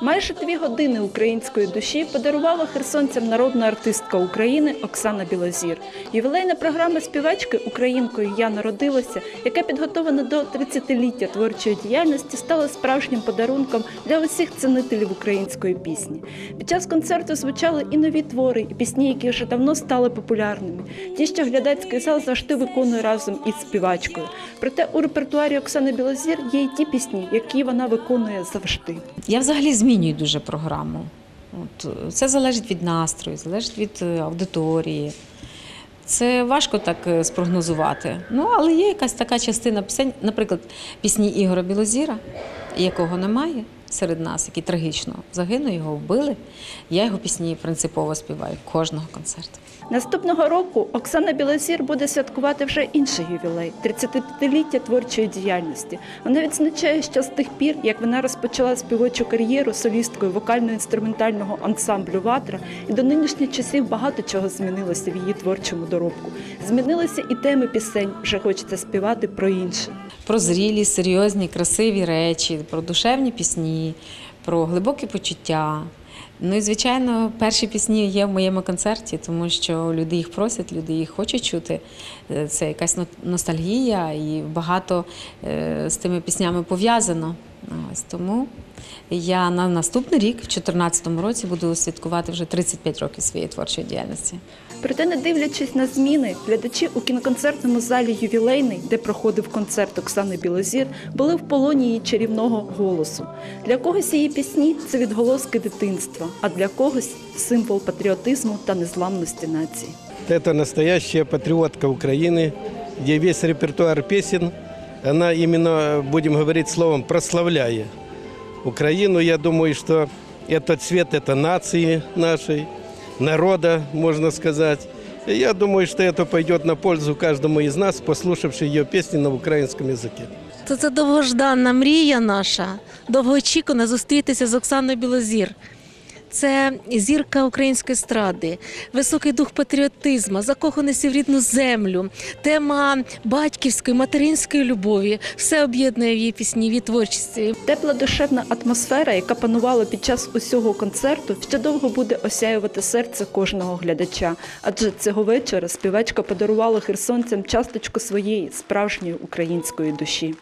Майже дві години української душі подарувала херсонцям народна артистка України Оксана Білозір. Ювілейна програма співачки Українкою Я народилася, яка підготована до 30-ліття творчої діяльності, стала справжнім подарунком для усіх цінителів української пісні. Під час концерту звучали і нові твори, і пісні, які вже давно стали популярними. Ті, що глядацький зал завжди виконує разом із співачкою. Проте у репертуарі Оксани Білозір є й ті пісні, які вона виконує завжди. Я взагалі змінюю дуже програму. От, це залежить від настрою, залежить від е, аудиторії. Це важко так е, спрогнозувати. Ну, але є якась така частина пісень, наприклад, пісні Ігора Білозіра, якого немає серед нас, який трагічно загинув, його вбили. Я його пісні принципово співаю кожного концерту. Наступного року Оксана Білозір буде святкувати вже інший ювілей 35-ліття творчої діяльності. Вона відзначає, що з тих пір, як вона розпочала співочу кар'єру солісткою вокально-інструментального ансамблю Ватра, і до нинішніх часів багато чого змінилося в її творчому доробку. Змінилися і теми пісень. Вже хочеться співати про інше. Про зрілі, серйозні, красиві речі, про душевні пісні, про глибокі почуття. Ну і звичайно, перші пісні є в моєму концерті, тому що люди їх просять, люди їх хочуть чути. Е, Це якась ностальгія, і багато е, з тими піснями пов'язано. Ось тому я на наступний рік, в 2014 році, буду святкувати вже 35 років своєї творчої діяльності. Проте, не дивлячись на зміни, глядачі у кіноконцертному залі ювілейний, де проходив концерт Оксани Білозір, були в полоні її чарівного голосу. Для когось її пісні це відголоски дитинства, а для когось символ патріотизму та незламності нації. Это настоящая патриотка Украины, где весь репертуар песен, она именно, будем говорить словом, прославляя Украину. Я думаю, что это цвет это нации нашей, народа, можно сказать. И я думаю, что это пойдет на пользу каждому из нас, послушавший ее песни на украинском языке. То це довгожданна мрія наша, довгоочікувана зустрітися з Оксаною Білозір. Це зірка української естради, високий дух патріотизму, закоханості в рідну землю, тема батьківської, материнської любові. Все об'єднує в її пісні, в її творчості. Тепла душевна атмосфера, яка панувала під час усього концерту, ще довго буде осяювати серце кожного глядача. Адже цього вечора співачка подарувала херсонцям часточку своєї справжньої української душі.